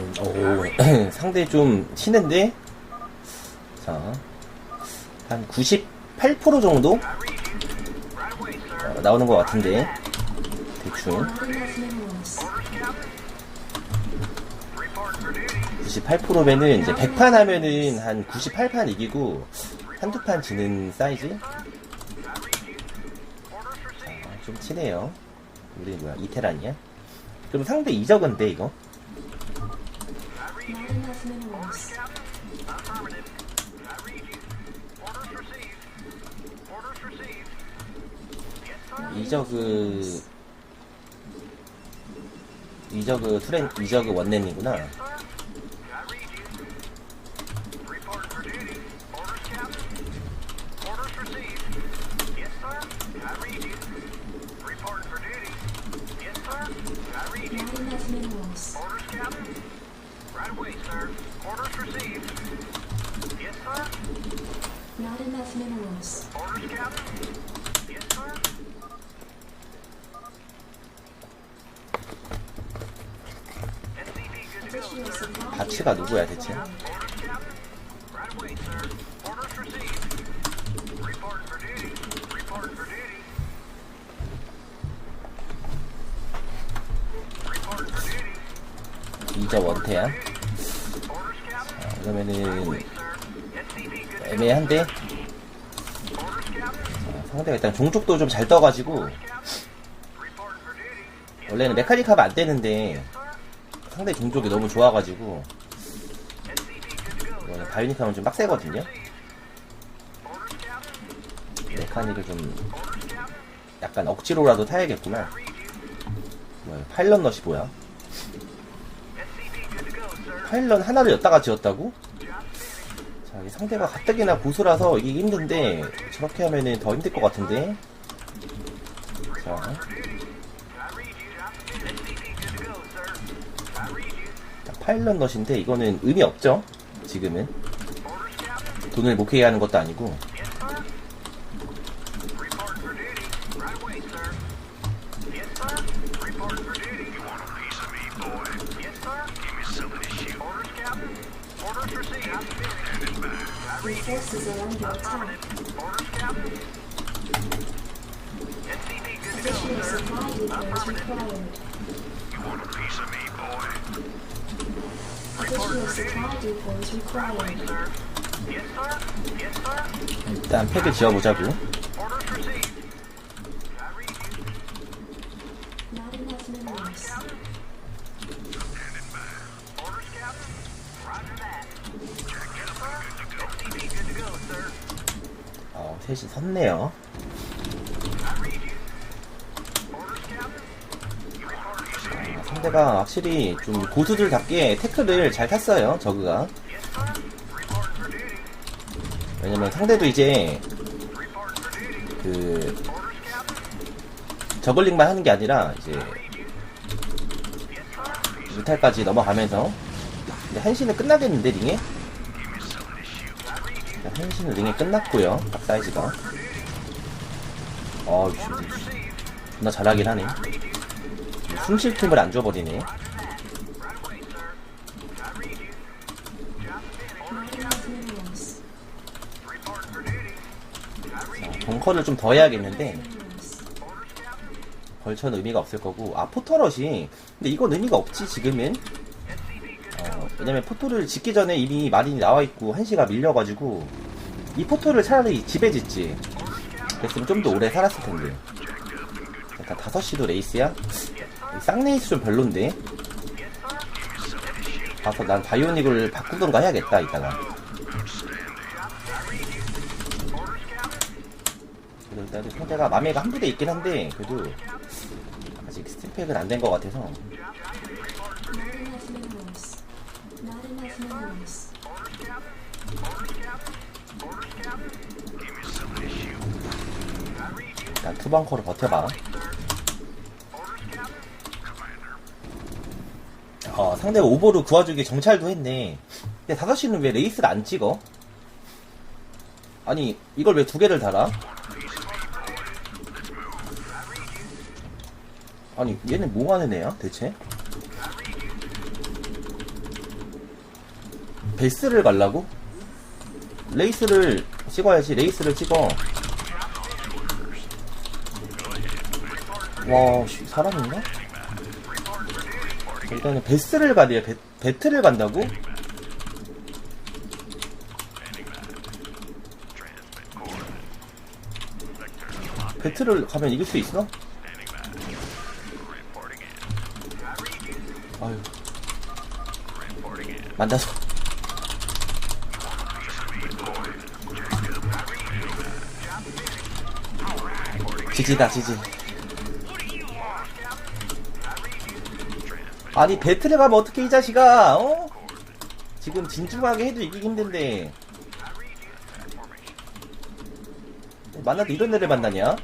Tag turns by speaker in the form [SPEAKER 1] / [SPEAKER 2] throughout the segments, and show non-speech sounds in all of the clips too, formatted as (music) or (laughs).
[SPEAKER 1] 음, (clears throat) 오, 상대 좀 치는데? 자, 한 98% 정도? 어, 나오는 것 같은데. 대충.
[SPEAKER 2] Not enough minerals.
[SPEAKER 1] 98%면은 이제 100판 하면은 한 98판 이기고 한두 판 지는 사이즈? 자, 좀 치네요. 우리 뭐야, 이테란이야? 그럼 상대 이적은데, 이거?
[SPEAKER 2] Not enough minerals.
[SPEAKER 1] 이저그 이저그 투렌 이저그 원넨이구나.
[SPEAKER 2] Not enough minerals. Additional supply
[SPEAKER 1] 바치가 누구야 대체? 이저 원태야. 자, 그러면은 애매한데. 자, 상대가 일단 종족도 좀 잘 떠가지고 원래는 메카닉 하면 안 되는데 상대 종족이 너무 좋아가지고 바이오닉 하면 좀 빡세거든요. 메카닉을 좀 약간 억지로라도 타야겠구나. 뭐야 파일럿 넛이 뭐야 파일럿 하나를 였다가 지었다고? 자, 이 상대가 가뜩이나 고수라서 이기기 힘든데 저렇게 하면은 더 힘들 것 같은데? 자. 자, 파일럿 넛인데 이거는 의미 없죠? 지금은. 돈을 못 캐게 하는 것도 아니고
[SPEAKER 2] Your forces are under attack. Additional supply depots required. Additional supply depots required.
[SPEAKER 1] 일단 팩을 지어보자고 어, 셋이 섰네요. 자, 상대가 확실히 좀 고수들답게 태클을 잘 탔어요 저그가. 왜냐면 상대도 이제 그 저글링만 하는 게 아니라 이제 뮤탈까지 넘어가면서. 근데 한시는 끝나겠는데 링에? 일단 한시는 링에 끝났고요. 각 사이즈가. 어우 존나 잘하긴 하네. 숨쉴 틈을 안 줘버리네. 벙커를 좀 더 해야겠는데. 벌처는 의미가 없을 거고. 아 포터럿이. 근데 이건 의미가 없지 지금은 어, 왜냐면 포토를 짓기 전에 이미 마린이 나와 있고 한시가 밀려가지고 이 포토를 차라리 집에 짓지. 그랬으면 좀 더 오래 살았을 텐데. 일단 5시도 레이스야? 이 쌍레이스 좀 별론데? 가서 난 바이오닉을 바꾸던가 해야겠다 이따가. 그래도 일단 상대가 마메가 한 부대 있긴 한데 그래도 아직 스팀팩은 안 된 것 같아서
[SPEAKER 2] Not enough minerals. Not enough minerals.
[SPEAKER 1] 일단 투벙커로 버텨봐 어, 상대가 오버를 구워주기 정찰도 했네 근데 5시는 왜 레이스를 안 찍어? 아니 이걸 왜 두 개를 달아? 아니 얘는 뭐 하는 애야 대체? 베스를 갈라고? 레이스를 찍어야지 레이스를 찍어 와 씨, 사람인가? 일단은 베스를 가야 배, 배틀을 간다고? 배틀을 가면 이길 수 있어? 아유 만나서 지지다 지지 아니 배틀에 가면 어떻게 이 자식아 어? 지금 진중하게 해도 이기기 힘든데 만나도 이런 애를 만나냐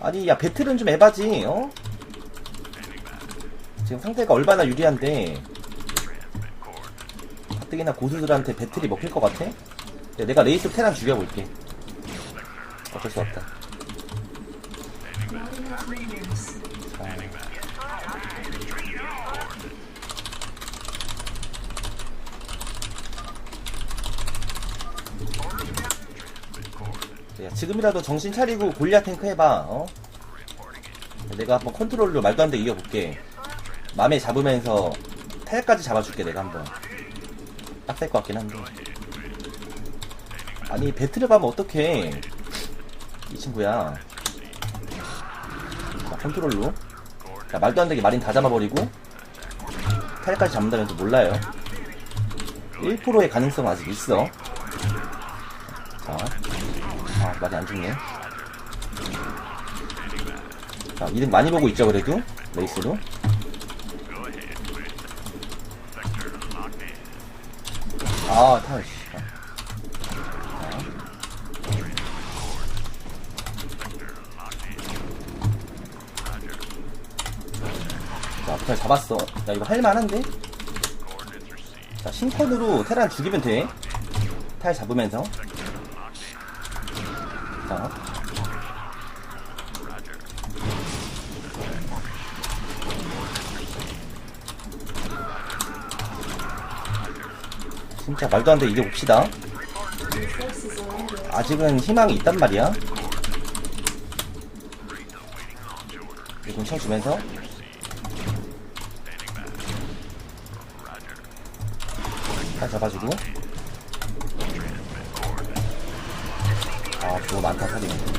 [SPEAKER 1] 아니 야 배틀은 좀 에바지 어? 지금 상태가 얼마나 유리한데 가뜩이나 고수들한테 배틀이 먹힐 것 같아? 야, 내가 레이스 테란 죽여볼게 어쩔 수 없다 지금이라도 정신 차리고 골리앗 탱크 해봐, 어? 내가 한번 컨트롤로 말도 안 되게 이겨볼게. 맘에 잡으면서 탈까지 잡아줄게, 내가 한번. 딱될것 같긴 한데. 아니, 배틀을 가면 어떡해. 이 친구야. 자, 컨트롤로. 야, 말도 안 되게 마린 다 잡아버리고, 탈까지 잡는다면서 몰라요. 1%의 가능성 은 아직 있어. 많이 안 죽네. 자, 이득 많이 보고 있죠, 그래도? 레이스로. 아, 타워, 씨. 자, 부터 잡았어. 야, 이거 할만한데? 자, 신컨으로 테란 죽이면 돼. 탈 잡으면서. 자. 진짜 말도 안 돼 이겨 봅시다. 아직은 희망이 있단 말이야. 이건 쳐주면서 잘 잡아주고 아 그거 많다
[SPEAKER 2] attack.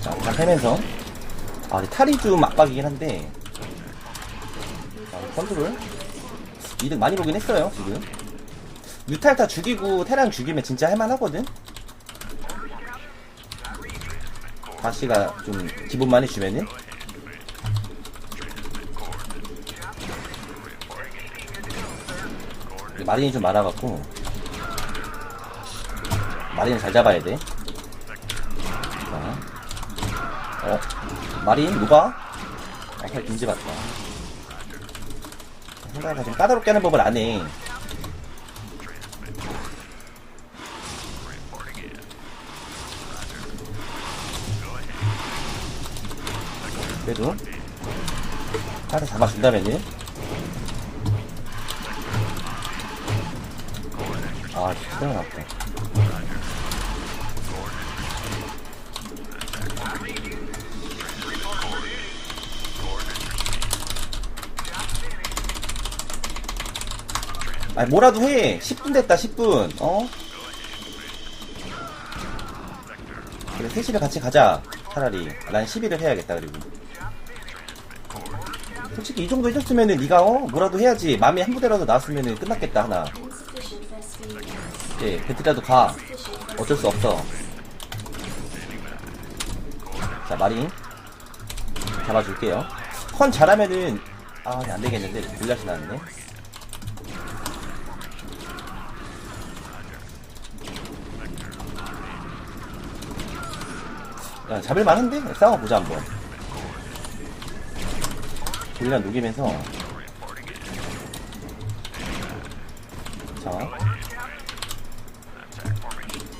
[SPEAKER 1] 자 일단 패면서. 아 근데 탈이 좀 압박이긴 한데. 자 컨트롤 이득 많이 보긴 했어요 지금 유탈 다 죽이고 테랑 죽이면 진짜 할만하거든? 다시가 좀 기분 많이 주면은? 마린이 좀 많아갖고. 마린을 잘 잡아야 돼. 자. 어? 마린 누가? 아팔 김지 봤다. 생각가 좀 까다롭게 하는 법을 안해 그래도 하나 잡아준다면은 아 진짜 나쁘다. 아니 뭐라도 해. 10분 됐다 10분. 어? 그래 3시를 같이 가자. 차라리. 난 10일을 해야겠다 그리고 솔직히 이 정도 해줬으면은 네가 어? 뭐라도 해야지. 맘이 한 부대라도 나왔으면은 끝났겠다 하나. 예 배틀이라도 가. 어쩔 수 없어. 자 마린. 잡아줄게요. 컨 잘하면은 아 안되겠는데. 불량이 나왔네. 야 잡을만한데? 싸워보자 한번 불량 녹이면서 자.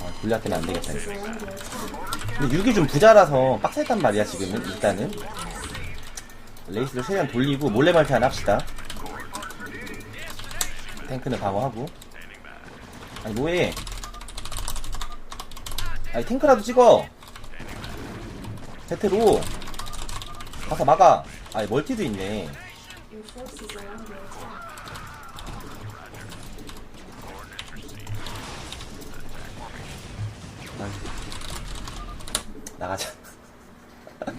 [SPEAKER 1] 아, 골리앗 때문에 안 되겠다. 이거.
[SPEAKER 2] 제한 열차.
[SPEAKER 1] 근데 6이 좀 부자라서 빡셌단 말이야, 지금은. 일단은. 레이스를 최대한 돌리고 몰래 하나 합시다. 탱크는 방어하고. 아니, 뭐해. 아니, 탱크라도 찍어. 세트로. 가서 막아. 아니, 멀티도 있네.
[SPEAKER 2] Attack.
[SPEAKER 1] 나가자. (laughs)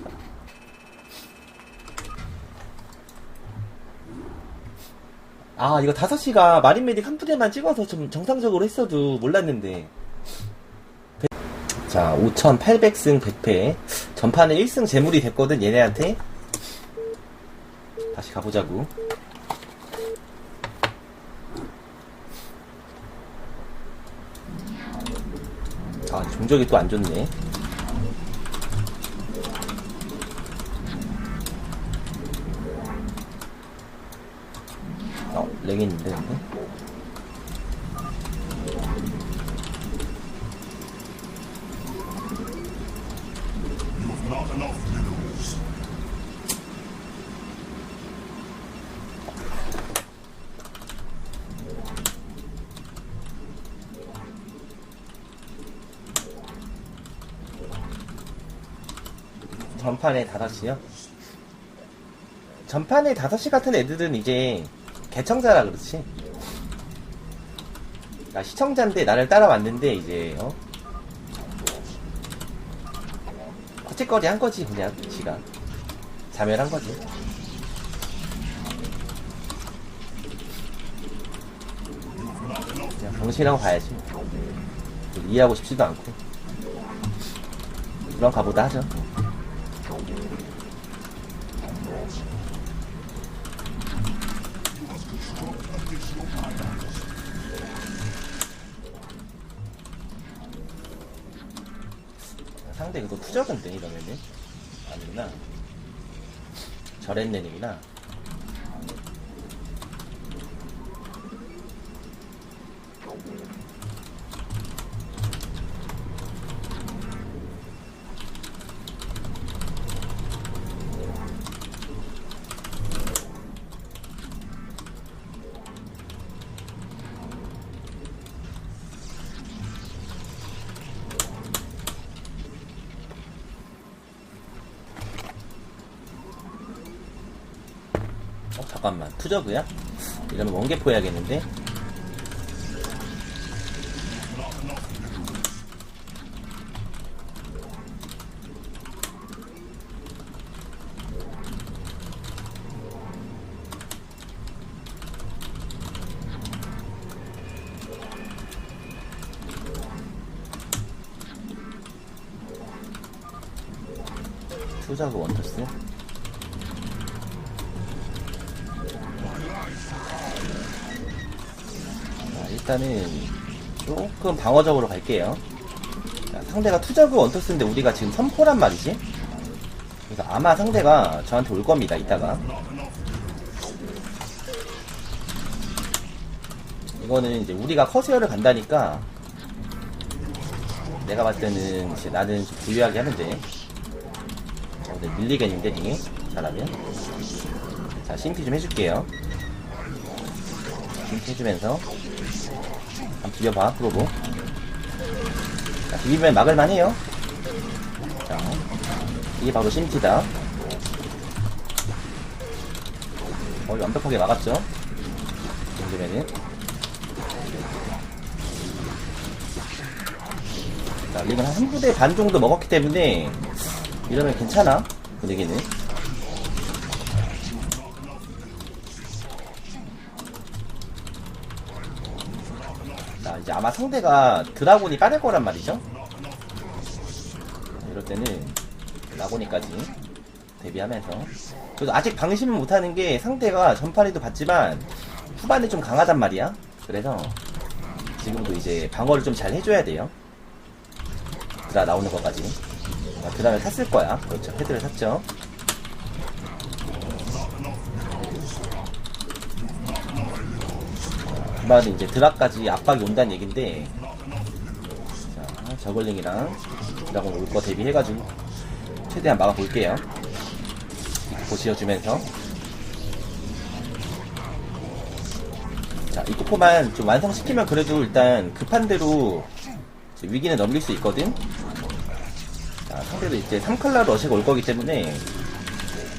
[SPEAKER 1] 아, 이거 5시가 마린 메딕 한 부대만 찍어서 좀 정상적으로 했어도 몰랐는데. 자, 5,800승 100패. 전판에 1승 재물이 됐거든, 얘네한테. 다시 가보자고. 아, 종적이 또 안 좋네. 어, 렉이 있는데, 근데? 전판에 5시요? 전판에 5시 같은 애들은 이제 개청자라 그렇지. 나 시청자인데 나를 따라왔는데 이제 어? 거짓거리 한 거지 그냥 지가 자멸한 거지. 그냥 병신이라고 봐야지. 이해하고 싶지도 않고. 그럼 가보다 하죠. 상대 그거 투적은데 이러면은. 아니구나. 저랬네님이나 잠깐만 투저그야? 이러면 원개포 해야겠는데? 일단은 조금 방어적으로 갈게요. 자, 상대가 투저그 원터스인데 우리가 지금 선포란 말이지? 그래서 아마 상대가 저한테 올 겁니다, 이따가. 이거는 이제 우리가 커세어를 간다니까 내가 봤을 때는 이제 나는 좀 부유하게 돼. 어, 밀리겠는데, 링이? 잘하면. 자, 심피 좀 해줄게요. 심피 해주면서. 한번 비벼봐, 프로보. 자, 비비면 막을만 해요. 자, 이게 바로 심티다. 거의 완벽하게 막았죠? 이 정도면은. 자, 한한 부대 반 정도 먹었기 때문에, 이러면 괜찮아, 분위기는. 자, 이제 아마 상대가 드라곤이 빠를 거란 말이죠. 이럴 때는 라고니까지 대비하면서. 그래도 아직 방심은 못하는 게 상대가 전판에도 봤지만 후반에 좀 강하단 말이야. 그래서 지금도 이제 방어를 좀 잘 해줘야 돼요. 드라 나오는 것까지. 아, 드라를 탔을 거야. 그렇죠. 헤드를 탔죠. 주말에 이제 드랍까지 압박이 온다는 얘긴데. 자 저글링이랑 드라곤 올 거 대비해가지고 최대한 막아볼게요. 입구 지어주면서. 자 입구포만 좀 완성시키면 그래도 일단 급한 대로 위기는 넘길 수 있거든. 자 상대도 이제 3칼라 러시가 올 거기 때문에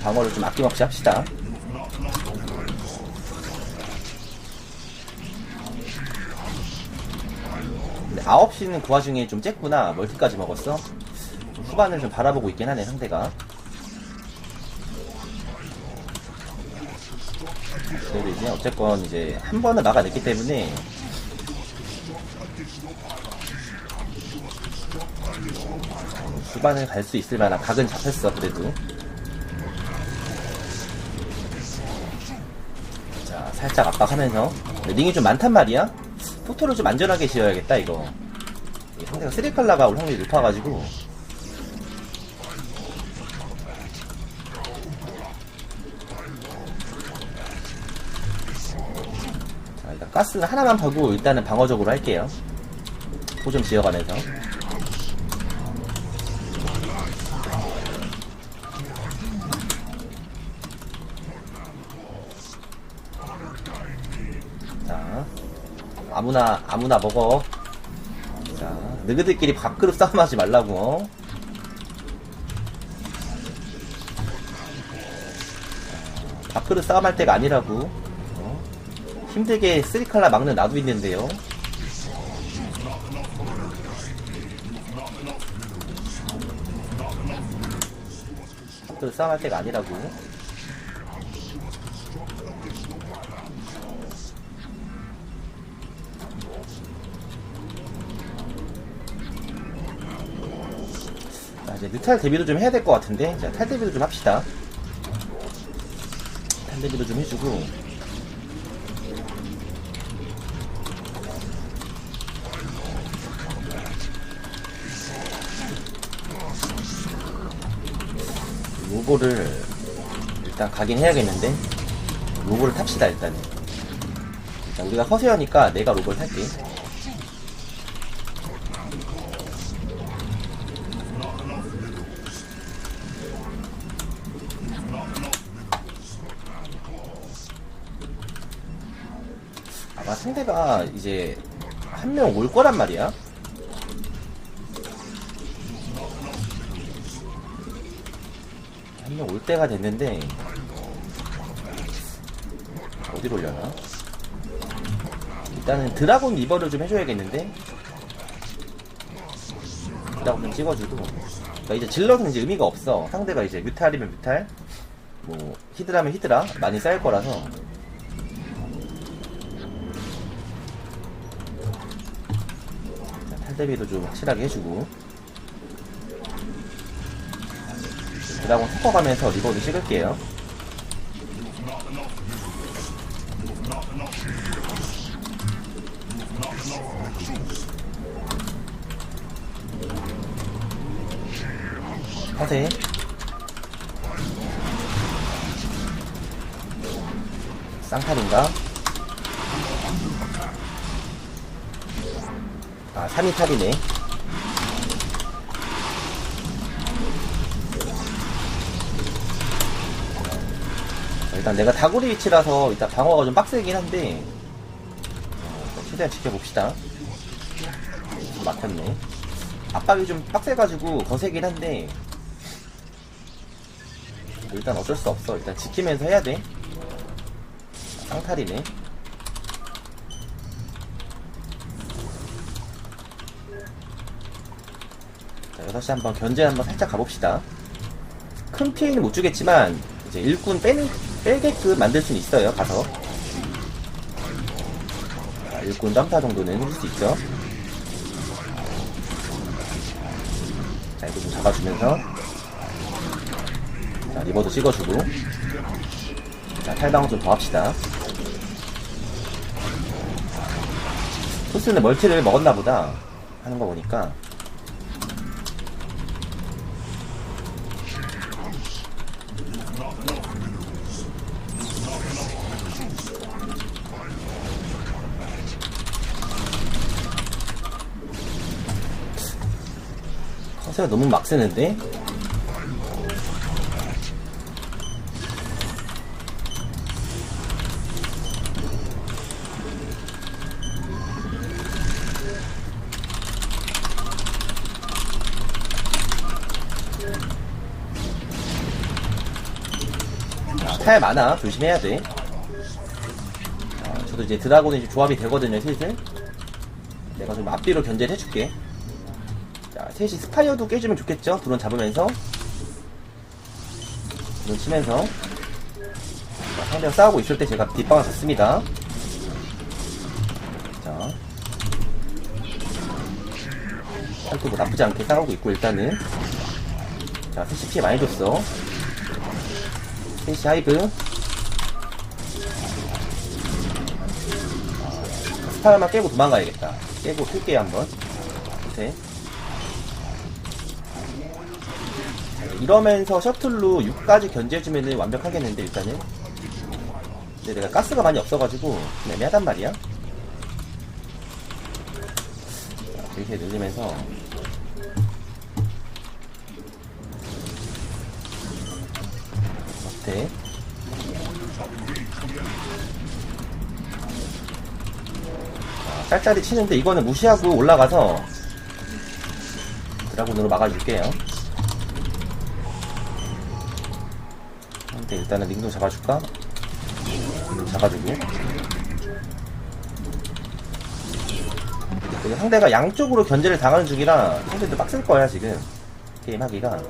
[SPEAKER 1] 방어를 좀 아낌없이 합시다 9시는 그 와중에 좀 쬐구나. 멀티까지 먹었어. 좀 후반을 좀 바라보고 있긴 하네, 상대가. 그래도 이제 어쨌건 이제 한 번은 막아냈기 때문에 후반을 갈 수 있을 만한 각은 잡혔어, 그래도. 자, 살짝 압박하면서. 링이 좀 많단 말이야? 포토를 좀 안전하게 지어야겠다, 이거. 이 상대가 3칼라가 올 확률이 높아가지고. 자, 일단 가스는 하나만 파고 일단은 방어적으로 할게요. 호좀 지어가면서. 자, 아무나 아무나 먹어. 자, 너희들끼리 밥그릇 싸움하지 말라고. 밥그릇 싸움할 때가 아니라고. 어? 힘들게 쓰리칼라 막는 나도 있는데요. 밥그릇 싸움할 때가 아니라고. 이제 뉴탈 데뷔도 좀 해야 될 것 같은데. 자, 탈 데뷔도 좀 합시다. 탈 데뷔도 좀 해주고. 요거를 일단 가긴 해야겠는데. 로고를 탑시다, 일단은. 일단 우리가 허세하니까 내가 로고를 탈게. 아마 상대가 이제 한 명 올 거란 말이야. 한 명 올 때가 됐는데 어디로 올려나? 일단은 드라곤 리버를 좀 해줘야겠는데 드라곤 좀 찍어주고 그러니까 이제 질럿은 이제 의미가 없어 상대가 이제 뮤탈이면 뮤탈 뭐 히드라면 히드라 많이 쌓일 거라서 자, 탈 대비도 좀 확실하게 해주고. 드라곤 섞어가면서 리버도 찍을게요. 허세. 쌍탈인가? 아, 3위 탈이네. 어, 일단 내가 다구리 위치라서 일단 방어가 좀 빡세긴 한데, 어, 최대한 지켜봅시다. 좀 막혔네. 압박이 좀 빡세가지고 거세긴 한데, 일단 어쩔 수 없어. 일단 지키면서 해야 돼. 쌍탈이네. 자, 6시 한번 견제 한번 살짝 가봅시다. 큰 피해는 못 주겠지만, 이제 일꾼 빼는, 빼게끔 만들 수는 있어요, 가서. 자, 일꾼 점타 정도는 해줄 수 있죠. 자, 이거 좀 잡아주면서. 자, 리버도 찍어주고. 자, 탈방어 좀 더 합시다. 토스는 멀티를 먹었나 보다. 하는 거 보니까. 셔틀 너무 막 쓰는데? 아, 탈 많아. 조심해야 돼. 아, 저도 이제 드라곤이 조합이 되거든요, 슬슬. 내가 좀 앞뒤로 견제를 해줄게. 자, 셋이 스파이어도 깨주면 좋겠죠? 드론 잡으면서. 드론 치면서. 자, 상대가 싸우고 있을 때 제가 뒷방을 줬습니다. 자. 할도 뭐 나쁘지 않게 싸우고 있고, 일단은. 자, 셋이 피해 많이 줬어. 셋이 하이브. 스파이어만 깨고 도망가야겠다. 깨고 틀게요, 한번. 네. 이 러면서 셔틀로 6까지 견제해주면 완벽하겠는데, 일단은. 근데 내가 가스가 많이 없어가지고, 좀 애매하단 말이야. 자, 이렇게 늘리면서. 어때? 짤짤이 치는데 이거는 무시하고 올라가서 드라군으로 막아줄게요. 근데 일단은 링도 잡아줄까? 링도 잡아주고. 그리고 상대가 양쪽으로 견제를 당하는 중이라 상대도 빡셀 거야 지금 게임 하기가.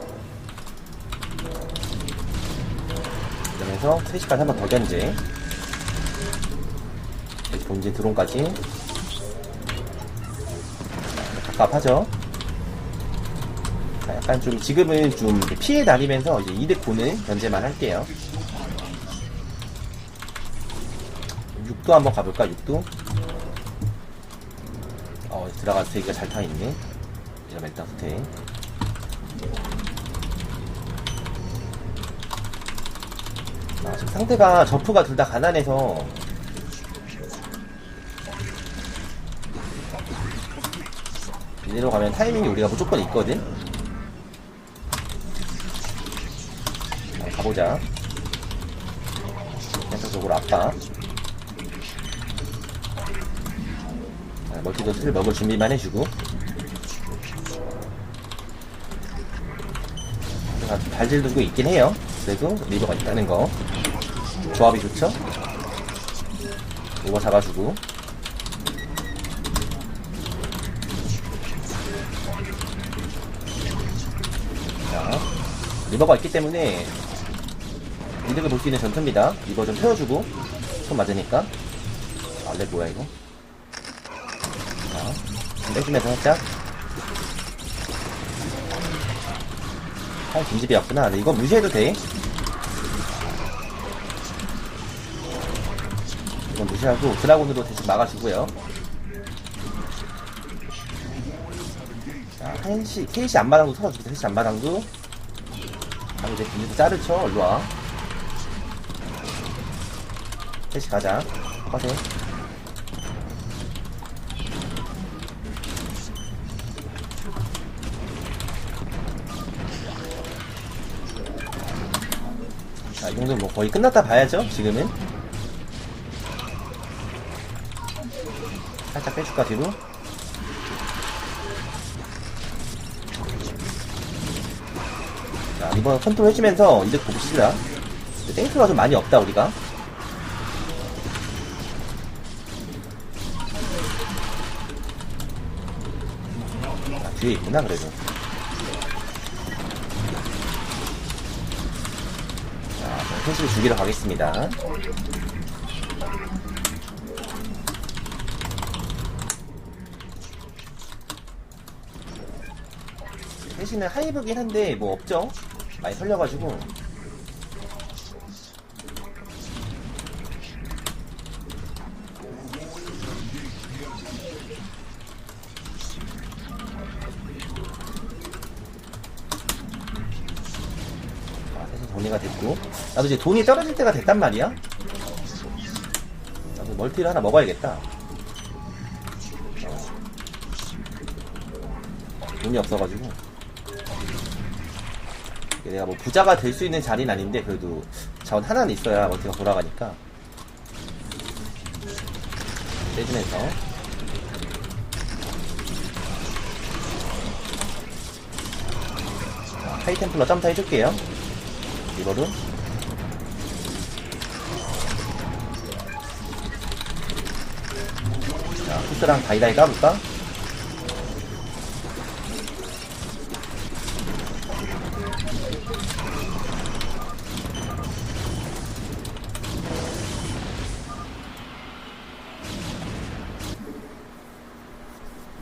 [SPEAKER 1] 그러면서 3시까지 한 번 더 견제. 본진 드론까지. 답답하죠. 자, 약간 좀 지금은 좀 피해 다니면서 이제 이득 보는 견제만 할게요. 6도 한번 가볼까? 6도? 어, 들어가서 되기가 잘 타있네. 이러면 일단 후퇴. 아, 지금 상대가 저프가 둘 다 가난해서 이대로 가면 타이밍이 우리가 무조건 있거든? 자, 가보자. 계속적으로 아빠. 자, 멀티도 슬 먹을 준비만 해주고. 발질 들고 있긴 해요. 그래도 리버가 있다는 거. 조합이 좋죠? 리버 잡아주고. 자, 리버가 있기 때문에 이득을 볼 수 있는 전투입니다. 리버 좀 태워주고 손 맞으니까 알레 뭐야 이거? 자, 좀 빼주면서 살짝 아, 김집이었구나. 근데 이거 무시해도 돼. 이건 무시하고 드라곤으로 대신 막아주고요. 자, 1시, 3시 앞마당도 털어주고, 3시 앞마당도. 아, 이제 김집도 짤을 쳐. 일로 와. 3시 가자. 꺼세. 자, 이 정도면 뭐 거의 끝났다 봐야죠, 지금은. 살짝 빼줄까, 뒤로? 자, 이번 컨트롤 해주면서 이제 봅시다. 땡크가 좀 많이 없다, 우리가. 뒤에 있구나, 그래도. 자, 현실 죽이러 가겠습니다. 대신에 하이브긴 한데 뭐 없죠? 많이 털려가지고 아, 대신 정리가 됐고 나도 이제 돈이 떨어질 때가 됐단 말이야. 나도 멀티를 하나 먹어야겠다. 어. 돈이 없어가지고. 내가 뭐 부자가 될 수 있는 자리는 아닌데 그래도 자원 하나는 있어야 멀티가 돌아가니까. 자, 하이템플러 점타 해줄게요. 리버로 자, 후스랑 다이다이 까볼까?